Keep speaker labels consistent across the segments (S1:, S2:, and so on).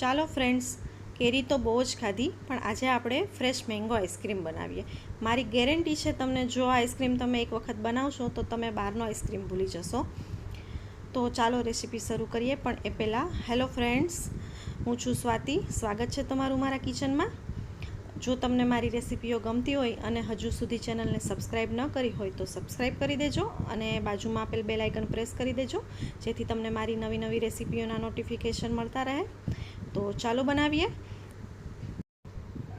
S1: ચાલો ફ્રેન્ડ્સ કેરી તો બહુ જ ખાધી, પણ આજે આપણે ફ્રેશ મેંગો આઈસ્ક્રીમ બનાવીએ. મારી ગેરંટી છે તમને, જો આઈસ્ક્રીમ તમે એક વખત બનાવશો, તો તમે બહારનો આઈસ્ક્રીમ ભૂલી જશો. તો ચાલો રેસીપી શરૂ કરીએ, પણ એ પહેલાં હેલો ફ્રેન્ડ્સ હું છું સ્વાતિ. સ્વાગત છે તમારું મારા કિચનમાં. જો તમને મારી રેસીપીઓ ગમતી હોય અને હજુ સુધી ચેનલને સબસ્ક્રાઈબ ન કરી હોય, તો સબસ્ક્રાઈબ કરી દેજો અને બાજુમાં આપેલ બેલ આઇકન પ્રેસ કરી દેજો, જેથી તમને મારી નવી નવી રેસીપીઓના નોટિફિકેશન મળતા રહે. તો ચાલો બનાવીએ.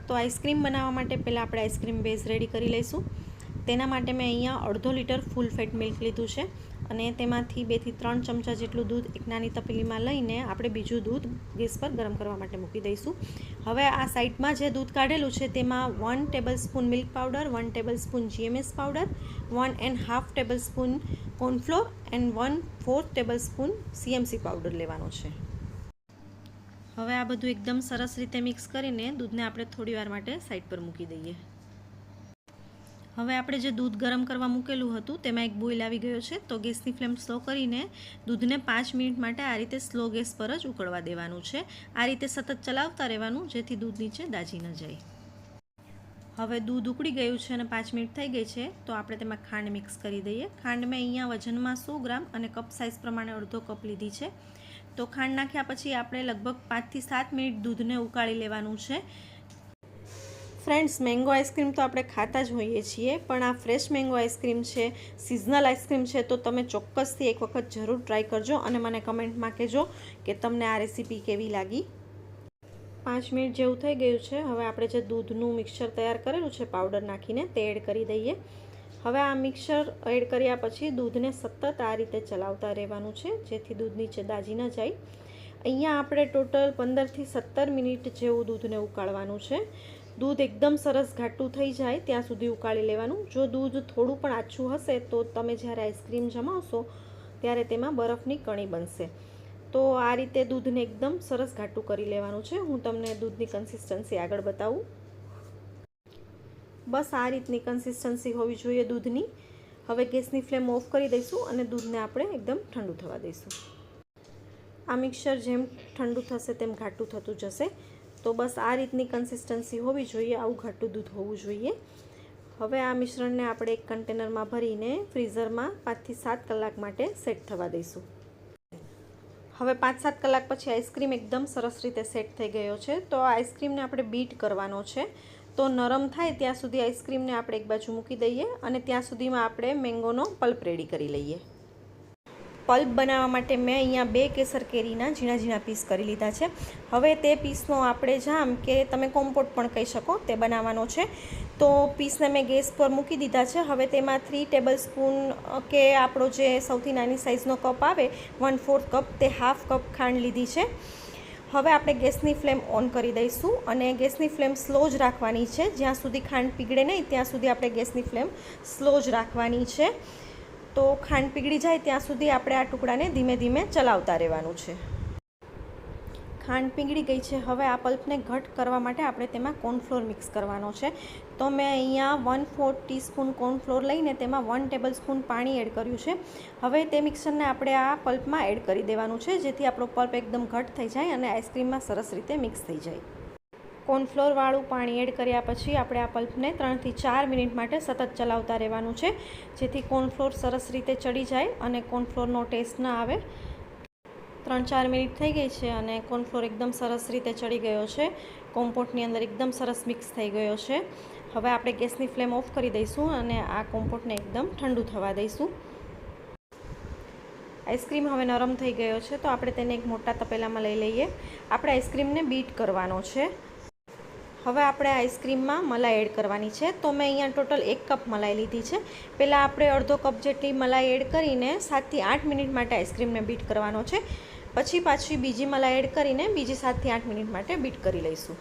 S1: તો આઈસ્ક્રીમ બનાવવા માટે પહેલાં આપણે આઈસ્ક્રીમ બેઝ રેડી કરી લઈશું. તેના માટે મેં અહીંયા અડધો લીટર ફૂલ ફેટ મિલ્ક લીધું છે અને તેમાંથી બેથી ત્રણ ચમચા જેટલું દૂધ એક નાની તપેલીમાં લઈને આપણે બીજું દૂધ ગેસ પર ગરમ કરવા માટે મૂકી દઈશું. હવે આ સાઈડમાં જે દૂધ કાઢેલું છે તેમાં one tablespoon milk powder one tablespoon GMS powder one and half tablespoon cornflour and one fourth tablespoon CMC powder લેવાનો છે. હવે આ બધું એકદમ સરસ રીતે મિક્સ કરીને દૂધને આપણે થોડી વાર માટે સાઈડ પર મૂકી દઈએ. હવે આપણે જે દૂધ ગરમ કરવા મૂકેલું હતું, તેમાં એક બોઇલ આવી ગયો છે. તો ગેસની ફ્લેમ સ્લો કરીને દૂધને પાંચ મિનિટ માટે આ રીતે સ્લો ગેસ પર જ ઉકળવા દેવાનું છે. આ રીતે સતત ચલાવતા રહેવાનું, જેથી દૂધ નીચે દાજી ન જાય. હવે દૂધ ઉકળી ગયું છે અને પાંચ મિનિટ થઈ ગઈ છે, તો આપણે તેમાં ખાંડ મિક્સ કરી દઈએ. ખાંડ મેં અહીંયા વજનમાં સો ગ્રામ અને કપ સાઇઝ પ્રમાણે અડધો કપ લીધી છે. તો ખાંડ નાખ્યા પછી આપણે લગભગ પાંચથી સાત મિનિટ દૂધને ઉકાળી લેવાનું છે. ફ્રેન્ડ્સ, મેંગો આઈસ્ક્રીમ તો આપણે ખાતા જ હોઈએ છીએ, પણ આ ફ્રેશ મેંગો આઈસ્ક્રીમ છે, સિઝનલ આઈસ્ક્રીમ છે, તો તમે ચોક્કસથી એક વખત જરૂર ટ્રાય કરજો અને મને કમેન્ટમાં કહેજો કે તમને આ રેસીપી કેવી લાગી. પાંચ મિનિટ જેવું થઈ ગયું છે, હવે આપણે જે દૂધનું મિક્સર તૈયાર કરેલું છે, પાવડર નાખીને તે એડ કરી દઈએ. હવે આ મિક્સર એડ કર્યા પછી દૂધને સતત આ રીતે ચલાવતા રહેવાનું છે, જેથી દૂધ નીચે દાજી ન જાય. અહીંયા આપણે ટોટલ પંદરથી સત્તર મિનિટ જેવું દૂધને ઉકાળવાનું છે. દૂધ એકદમ સરસ ઘાટું થઈ જાય ત્યાં સુધી ઉકાળી લેવાનું. જો દૂધ થોડું પણ આછું હશે તો તમે જ્યારે આઈસ્ક્રીમ જમાવશો ત્યારે તેમાં બરફની કણી બનશે. તો આ રીતે દૂધને એકદમ સરસ ઘાટું કરી લેવાનું છે. હું તમને દૂધની કન્સિસ્ટન્સી આગળ બતાવું. બસ આ રીતની કન્સિસ્ટન્સી હોવી જોઈએ દૂધની. હવે ગેસની ફ્લેમ ઓફ કરી દઈશું અને દૂધને આપણે એકદમ ઠંડુ થવા દઈશું. આ મિક્સર જેમ ઠંડુ થશે તેમ ઘાટું થતું જશે. તો બસ આ રીતની કન્સિસ્ટન્સી હોવી જોઈએ, આવું ઘાટું દૂધ હોવું જોઈએ. હવે આ મિશ્રણને આપણે એક કન્ટેનરમાં ભરીને ફ્રીઝરમાં પાંચથી સાત કલાક માટે સેટ થવા દઈશું. હવે પાંચ સાત કલાક પછી આઈસ્ક્રીમ એકદમ સરસ રીતે સેટ થઈ ગયો છે. તો આ આઈસ્ક્રીમને આપણે બીટ કરવાનો છે. તો નરમ થાય ત્યાં સુધી આઈસ્ક્રીમને આપણે એક બાજુ મૂકી દઈએ અને ત્યાં સુધીમાં આપણે મેંગોનો પલ્પ રેડી કરી લઈએ. પલ્પ બનાવવા માટે મેં અહીંયા બે કેસર કેરીના ઝીણા ઝીણા પીસ કરી લીધા છે. હવે તે પીસનો આપણે જામ કે તમે કોમ્પોટ પણ કહી શકો, તે બનાવવાનો છે. તો પીસને મેં ગેસ પર મૂકી દીધા છે. હવે તેમાં થ્રી ટેબલ સ્પૂન કે આપણો જે સૌથી નાની સાઇઝનો કપ આવે વન ફોર્થ કપ તે હાફ કપ ખાંડ લીધી છે. હવે આપણે ગેસની ફ્લેમ ઓન કરી દઈશું અને ગેસની ફ્લેમ સ્લો જ રાખવાની છે. જ્યાં સુધી ખાંડ પીગળે નહીં, ત્યાં સુધી આપણે ગેસની ફ્લેમ સ્લો જ રાખવાની છે. તો ખાંડ પીગળી જાય ત્યાં સુધી આપણે આ ટુકડાને ધીમે ધીમે ચલાવતા રહેવાનું છે. ખાંડ પીગળી ગઈ છે. હવે આ પલ્પને ઘટ કરવા માટે આપણે તેમાં કોર્નફ્લોર મિક્સ કરવાનો છે. તો મેં અહીંયા વન ફોર્થ ટીસ્પૂન કોર્નફ્લોર લઈને તેમાં વન ટેબલ સ્પૂન પાણી એડ કર્યું છે. હવે તે મિક્સરને આપણે આ પલ્પમાં એડ કરી દેવાનું છે, જેથી આપણો પલ્પ એકદમ ઘટ થઈ જાય અને આઈસ્ક્રીમમાં સરસ રીતે મિક્સ થઈ જાય. કોર્નફ્લોરવાળું પાણી એડ કર્યા પછી આપણે આ પલ્પને ત્રણથી ચાર મિનિટ માટે સતત ચલાવતા રહેવાનું છે, જેથી કોર્નફ્લોર સરસ રીતે ચડી જાય અને કોર્નફ્લોરનો ટેસ્ટ ન આવે. ત્રણ ચાર મિનિટ થઈ ગઈ છે અને કોર્નફ્લોર એકદમ સરસ રીતે ચડી ગયો છે. કોમ્પોટની અંદર એકદમ સરસ મિક્સ થઈ ગયો છે. હવે આપણે ગેસની ફ્લેમ ઓફ કરી દઈશું અને આ કોમ્પોટને એકદમ ઠંડુ થવા દઈશું. આઈસ્ક્રીમ હવે નરમ થઈ ગયો છે, તો આપણે તેને એક મોટા તપેલામાં લઈ લઈએ. આપણે આઈસ્ક્રીમને બીટ કરવાનો છે. હવે આપણે આઈસ્ક્રીમમાં મલાઈ એડ કરવાની છે. તો મેં અહીંયા ટોટલ એક કપ મલાઈ લીધી છે. પહેલાં આપણે અડધો કપ જેટલી મલાઈ એડ કરીને સાતથી આઠ મિનિટ માટે આઈસ્ક્રીમને બીટ કરવાનો છે. પછી પાછી બીજી મલાઈ એડ કરીને બીજી સાતથી આઠ મિનિટ માટે બીટ કરી લઈશું.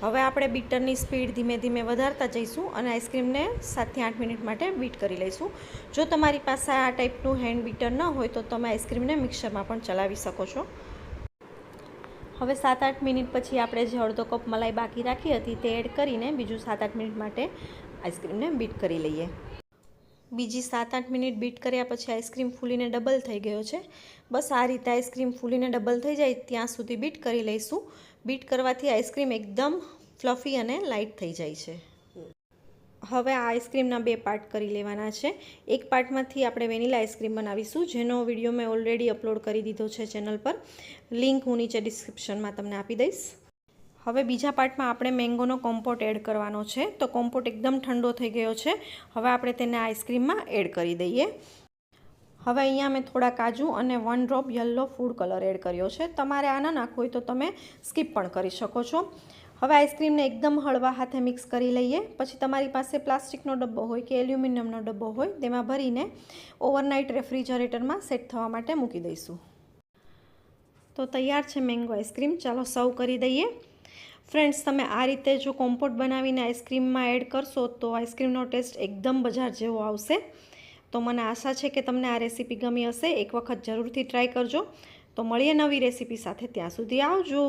S1: હવે આપણે બીટરની સ્પીડ ધીમે ધીમે વધારતા જઈશું અને આઈસ્ક્રીમને સાતથી આઠ મિનિટ માટે બીટ કરી લઈશું. જો તમારી પાસે આ ટાઈપનું હેન્ડ બીટર ન હોય તો તમે આઈસ્ક્રીમને મિક્સરમાં પણ ચલાવી શકો છો. હવે સાત આઠ મિનિટ પછી આપણે જે અડધો કપ મલાઈ બાકી રાખી હતી તે એડ કરીને બીજું સાત આઠ મિનિટ માટે આઈસ્ક્રીમને બીટ કરી લઈએ. બીજી સાત આઠ મિનિટ બીટ કર્યા પછી આઈસ્ક્રીમ ફૂલીને ડબલ થઈ ગયો છે. બસ આ રીતે આઈસ્ક્રીમ ફૂલીને ડબલ થઈ જાય ત્યાં સુધી બીટ કરી લઈશું. બીટ કરવાથી આઈસ્ક્રીમ એકદમ ફ્લફી અને લાઇટ થઈ જાય છે. હવે આ આઈસ્ક્રીમના બે પાર્ટ કરી લેવાના છે. એક પાર્ટમાંથી આપણે વેનીલા આઈસ્ક્રીમ બનાવીશું, જેનો વીડિયો મેં ઓલરેડી અપલોડ કરી દીધો છે ચેનલ પર. લિંક હું નીચે ડિસ્ક્રિપ્શનમાં તમને આપી દઈશ. હવે બીજા પાર્ટમાં આપણે મેંગોનો કોમ્પોટ એડ કરવાનો છે. તો કોમ્પોટ એકદમ ઠંડો થઈ ગયો છે. હવે આપણે તેને આઈસ્ક્રીમમાં એડ કરી દઈએ. હવે અહીંયા મેં થોડા કાજુ અને one drop yellow food colour add કર્યો છે. તમારે આ ન નાખવું હોય તો તમે સ્કીપ પણ કરી શકો છો. હવે આઈસ્ક્રીમને એકદમ હળવા હાથે મિક્સ કરી લઈએ. પછી તમારી પાસે પ્લાસ્ટિકનો ડબ્બો હોય કે એલ્યુમિનિયમનો ડબ્બો હોય, તેમાં ભરીને ઓવરનાઇટ રેફ્રિજરેટરમાં સેટ થવા માટે મૂકી દઈશું. તો તૈયાર છે મેંગો આઈસ્ક્રીમ. ચાલો સર્વ કરી દઈએ. ફ્રેન્ડ્સ, તમે આ રીતે જો કોમ્પોટ બનાવીને આઈસ્ક્રીમમાં એડ કરશો, તો આઈસ્ક્રીમનો ટેસ્ટ એકદમ બજાર જેવો આવશે. તો મને આશા છે કે તમને આ રેસીપી ગમી હશે. એક વખત જરૂરથી ટ્રાય કરજો. તો મળીએ નવી રેસીપી સાથે. ત્યાં સુધી આવજો.